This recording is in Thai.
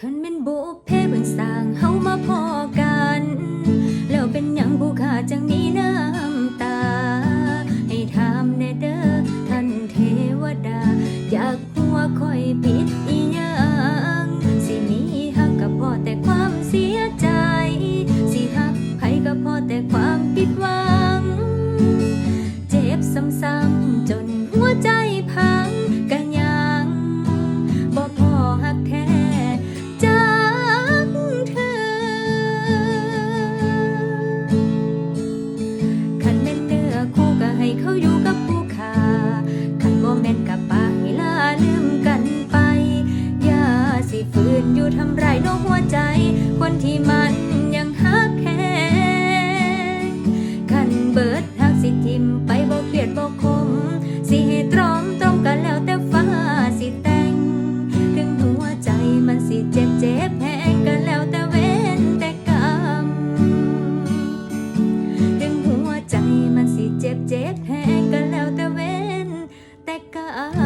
คันเป็นบุเพเพิ่นสร้างเฮามาพอกัน แล้วเป็นหยังผู้ขาจังมีน้ำตา อยู่ทำไรนอกหัวใจ คนที่มันยังหักแหงขันเบิดทักสิทิมไปบอกเขียดบอกคม สิให้ตรอมตรงกันแล้วแต่ฟ้าสิแต่ง ถึงหัวใจมันสิเจ็บเจ็บแหงกันแล้วแต่เว้นแต่กรรม ถึงหัวใจมันสิเจ็บเจ็บแหงกันแล้วแต่เว้นแต่กรรม